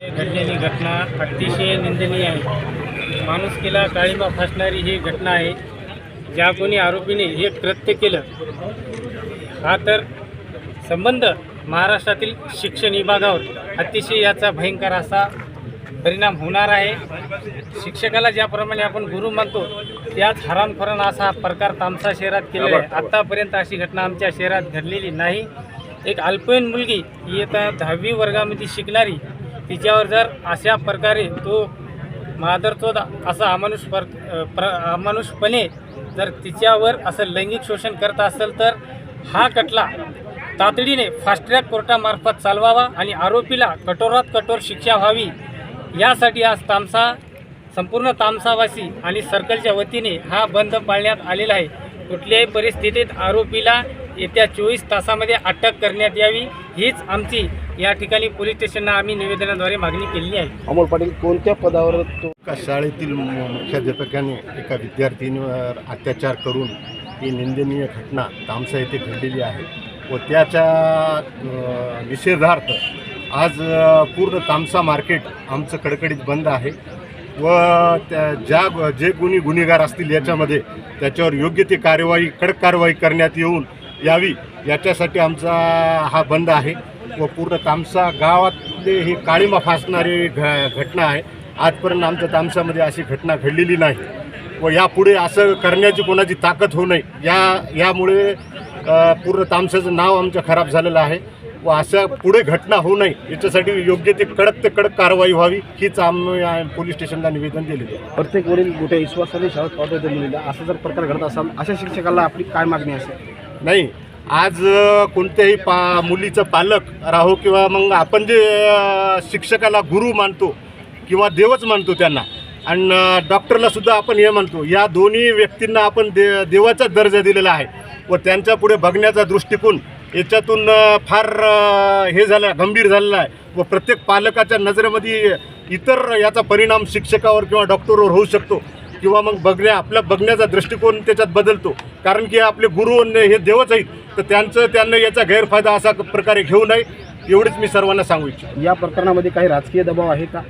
घडलेली घटना अतिशय निंदनीय आहे. माणुसकीला काळीमा फासणारी ही घटना आहे. ज्या कोणी आरोपीने हे कृत्य केलं हा तर संबंध महाराष्ट्रातील शिक्षण विभागावर अतिशय याचा भयंकर असा परिणाम होणार आहे. शिक्षकाला ज्याप्रमाणे आपण गुरु मानतो त्याच हरामखोरान असा प्रकार तामसा शहरात केलेला आहे. आत्तापर्यंत अशी घटना आमच्या शहरात घडलेली नाही. एक अल्पवयीन मुलगी इयत्ता दहावी वर्गामध्ये शिकणारी तिच्यावर जर अशा प्रकारे तो मादरचोद असा अमानुष पर प्र अमानुषपणे जर तिच्यावर असं लैंगिक शोषण करत असेल तर हा खटला तातडीने फास्ट ट्रॅक कोर्टामार्फत चालवावा आणि आरोपीला कठोरात कठोर शिक्षा व्हावी यासाठी आज तामसा संपूर्ण तामसावासी आणि सर्कलच्या वतीने हा बंद पाळण्यात आलेला आहे. कुठल्याही परिस्थितीत आरोपीला येत्या चोवीस तासामध्ये अटक करण्यात यावी हीच आमची या ठिकाणी पोलीस स्टेशनला आम्ही निवेदनाद्वारे मागणी केली आहे. अमोल पाटील कोणत्या पदावर तो एका शाळेतील मुख्याध्यापकाने एका विद्यार्थिनीवर अत्याचार करून ही निंदनीय घटना तामसा येथे घडलेली आहे व त्याच्या निषेधार्थ आज पूर्ण तामसा मार्केट आमचं कडकडीत बंद आहे व त्या ज्या जे कोणी गुन्हेगार असतील याच्यामध्ये त्याच्यावर योग्य ती कार्यवाही कडक कारवाई करण्यात येऊन यावी याच्यासाठी आमचा हा बंद आहे व पूर्ण तामसा गावातले ही काळीमा फासणारी घ घटना आहे. आजपर्यंत आमच्या तामसामध्ये अशी घटना घडलेली नाही व यापुढे असं करण्याची कोणाची ताकद होऊ नये या यामुळे पूर्ण तामसाचं नाव आमचं खराब झालेलं आहे. व अशा पुढे घटना होऊ नये याच्यासाठी योग्य ते कडक ते कडक कारवाई व्हावी हीच आम्ही पोलीस स्टेशनला निवेदन दिलेलं आहे. प्रत्येक वडील मोठ्या विश्वासाने शाळेत पाठवते मुलीला असा जर प्रकार घडत असाल अशा शिक्षकाला आपली काय मागणी असेल? नाही आज कोणत्याही पा मुलीचं पालक राहो किंवा मग आपण जे शिक्षकाला गुरु मानतो किंवा देवच मानतो त्यांना आणि डॉक्टरला सुद्धा आपण हे म्हणतो या दोन्ही व्यक्तींना आपण दे देवाचा दर्जा दिलेला आहे व त्यांच्या पुढे बघण्याचा दृष्टिकोन याच्यातून फार हे झालं गंभीर झालेलं आहे. व प्रत्येक पालकाच्या नजरेमध्ये इतर याचा परिणाम शिक्षकावर किंवा डॉक्टरवर होऊ शकतो. किंवा मग बघण्या आपला बघण्याचा दृष्टिकोन त्याच्यात बदलतो. कारण की आपले गुरु हे देवच आहेत. तर त्यांचं त्यांना याचा गैरफायदा असा प्रकारे घेऊ नये एवढेच मी सर्वांना सांगू इच्छितो. या प्रकरणामध्ये काही राजकीय दबाव आहे का?